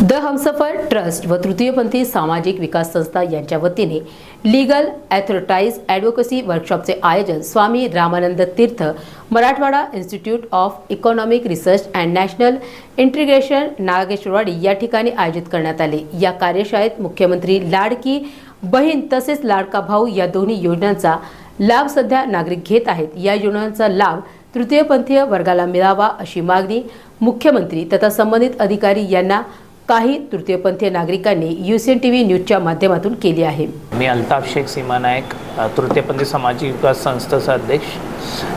The Humsafar trust व तृतीयपंथी सामाजिक विकास संस्था यांच्या वतीने लीगल ॲथॉरिटाईज ॲडव्होकसी वर्कशॉपचे आयोजन Swami Ramanand Tirth Marathwada institute of economic research and national integration Nageshwarwadi या ठिकाणी आयोजित करण्यात आले. या कार्यशाळेत मुख्यमंत्री लाडकी बहीण तसेच लाडका भाऊ या दोन्ही योजनांचा लाभ सध्या नागरिक घेत आहेत. या योजनांचा लाभ तृतीयपंथीय वर्गाला मिळावा अशी मागणी मुख्यमंत्री तथा संबंधित अधिकारी यांना काही तृतीयपंथीय नागरिकांनी युसीएन टी व्ही न्यूजच्या माध्यमातून केली आहे. मी अल्ताफ शेख सीमा नायक तृतीयपंथी सामाजिक विकास संस्थेचा अध्यक्ष.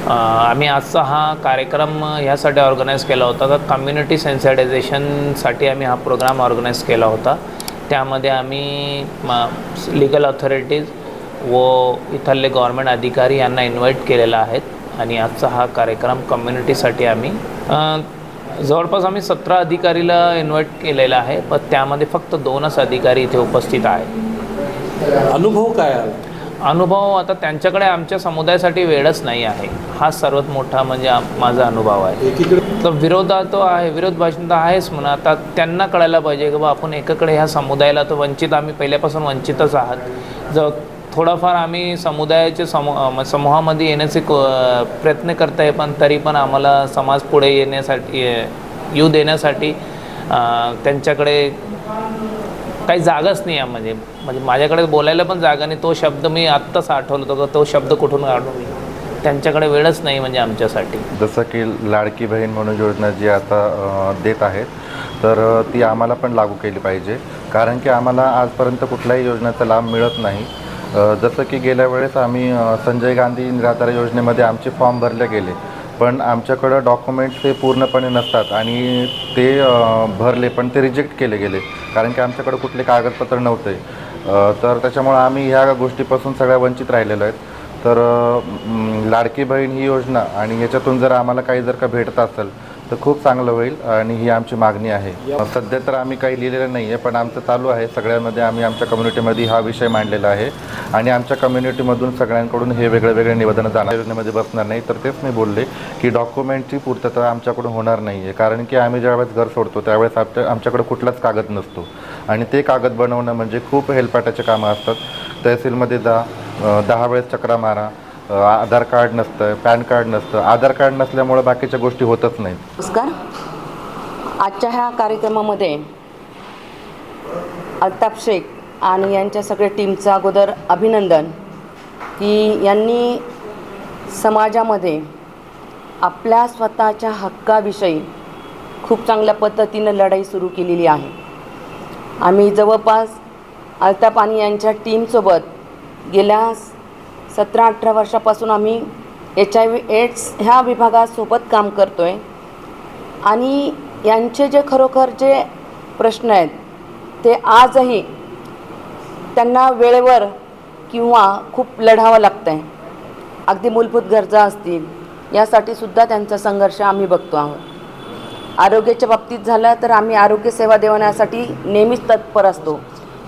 आम्ही आजचा हा कार्यक्रम ह्यासाठी ऑर्गनाईज केला होता. तर कम्युनिटी सेन्सिटायझेशनसाठी आम्ही हा प्रोग्राम ऑर्गनाईज केला होता. त्यामध्ये आम्ही लिगल ऑथॉरिटीज व इथले गव्हर्मेंट अधिकारी यांना इन्व्हाइट केलेला आहेत. आणि आजचा हा कार्यक्रम कम्युनिटीसाठी आम्ही जवळपास आम्ही सतरा अधिकारीला इन्व्हाइट केलेलं आहे पण त्यामध्ये फक्त दोनच अधिकारी इथे उपस्थित आहेत. अनुभव काय अनुभव आता त्यांच्याकडे आमच्या समुदायासाठी वेळच नाही आहे. हा सर्वात मोठा म्हणजे माझा अनुभव आहे. तर विरोधा तो आहे विरोध भाषण तर आहेच म्हणा आता त्यांना कळायला पाहिजे की बा आपण एकाकडे ह्या समुदायाला तर वंचित आम्ही पहिल्यापासून वंचितच आहात. जर थोडाफार आम्ही समुदायाच्या समू समूहामध्ये येण्याचे क- प्रयत्न करत आहे पण तरी पण आम्हाला समाज पुढे येण्यासाठी येऊ देण्यासाठी त्यांच्याकडे काही जागाच नाही आहे. म्हणजे म्हणजे माझ्याकडे बोलायला पण जागा नाही. तो शब्द मी आत्ताच आठवलं होतं तो शब्द कुठून काढू मी? त्यांच्याकडे वेळच नाही म्हणजे आमच्यासाठी. जसं की लाडकी बहीण म्हणून योजना जी आता देत आहेत तर ती आम्हाला पण लागू केली पाहिजे. कारण की आम्हाला आजपर्यंत कुठल्याही योजनेचा लाभ मिळत नाही. जसं की गेल्या वेळेस आम्ही संजय गांधी निराधार योजनेमध्ये आमचे फॉर्म भरले गेले. पण आमच्याकडं डॉक्युमेंट्स ते पूर्णपणे नसतात आणि ते भरले पण ते रिजेक्ट केले गेले. कारण की आमच्याकडं कुठले कागदपत्र नव्हते. तर त्याच्यामुळं आम्ही ह्या गोष्टीपासून सगळ्या वंचित राहिलेलो आहेत. तर लाडकी बहीण ही योजना आणि याच्यातून जर आम्हाला काही जर का भेटत असेल तर खूप चांगलं होईल आणि ही आमची मागणी आहे. सध्या तर आम्ही काही लिहिलेलं नाही आहे पण आमचं चालू आहे. सगळ्यांमध्ये आम्ही आमच्या कम्युनिटीमध्ये हा विषय मांडलेला आहे. आणि आमच्या कम्युनिटीमधून सगळ्यांकडून हे वेगळे वेगळे निवेदनं जाणार योजनेमध्ये बसणार नाही. तर तेच मी बोलले की डॉक्युमेंटची पूर्तता आमच्याकडून होणार नाही आहे कारण की आम्ही ज्यावेळेस घर सोडतो त्यावेळेस आमच्या आमच्याकडे कुठलाच कागद नसतो. आणि ते कागद बनवणं म्हणजे खूप हेलपाटाचे कामं असतात. तहसीलमध्ये जा दहा वेळेस चक्रा मारा. आधार कार्ड नसतं पॅन कार्ड नसतं. आधार कार्ड नसल्यामुळे बाकीच्या गोष्टी होतच नाहीत. नमस्कार. आजच्या ह्या कार्यक्रमामध्ये अल्ताफ शेख आणि यांच्या सगळ्या टीमचं अगोदर अभिनंदन की यांनी समाजामध्ये आपल्या स्वतःच्या हक्काविषयी खूप चांगल्या पद्धतीनं लढाई सुरू केलेली आहे. आम्ही जवळपास अल्ताफ आणि यांच्या टीमसोबत गेल्या सतरा अठरा वर्षापासून आम्ही एच आय व्ही एड्स ह्या विभागासोबत काम करतो आहे आणि यांचे जे खरोखर जे प्रश्न आहेत ते आजही त्यांना वेळेवर किंवा खूप लढावं लागतं आहे अगदी मूलभूत गरजा असतील यासाठी सुद्धा त्यांचा संघर्ष आम्ही बघतो आहोत. आरोग्याच्या बाबतीत झालं तर आम्ही आरोग्य सेवा देण्यासाठी नेहमीच तत्पर असतो.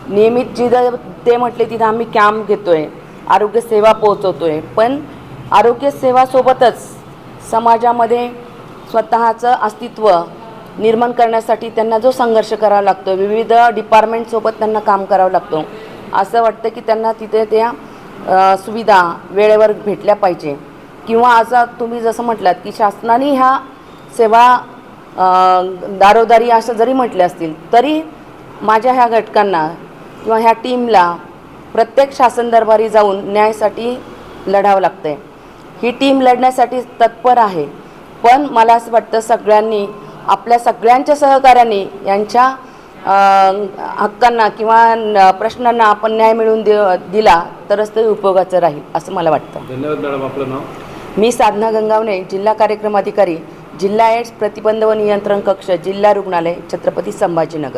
नियमित जिथं ते म्हटले तिथं आम्ही कॅम्प घेतो आहे आरोग्यसेवा पोहोचवतो आहे पण आरोग्यसेवासोबतच समाजामध्ये स्वतःचं अस्तित्व निर्माण करण्यासाठी त्यांना जो संघर्ष करावा लागतो विविध डिपार्टमेंटसोबत त्यांना काम करावं लागतो. असं वाटतं की त्यांना तिथे त्या सुविधा वेळेवर भेटल्या पाहिजे. किंवा असं तुम्ही जसं म्हटलात की शासनाने ह्या सेवा दारोदारी असं जरी म्हटले असतील तरी माझ्या ह्या घटकांना किंवा ह्या टीमला प्रत्येक शासन दरबारी जाऊन न्यायासाठी लढावं लागतं आहे ही टीम लढण्यासाठी तत्पर आहे. पण मला असं वाटतं सगळ्यांनी आपल्या सगळ्यांच्या सहकार्याने यांच्या हक्कांना किंवा प्रश्नांना आपण न्याय मिळवून दि दिला तरच ते उपयोगाचं राहील असं मला वाटतं. धन्यवाद मॅडम आपलं नाव? मी साधना गंगावणे जिल्हा कार्यक्रम अधिकारी जिल्हा एड्स प्रतिबंध व नियंत्रण कक्ष जिल्हा रुग्णालय छत्रपती संभाजीनगर.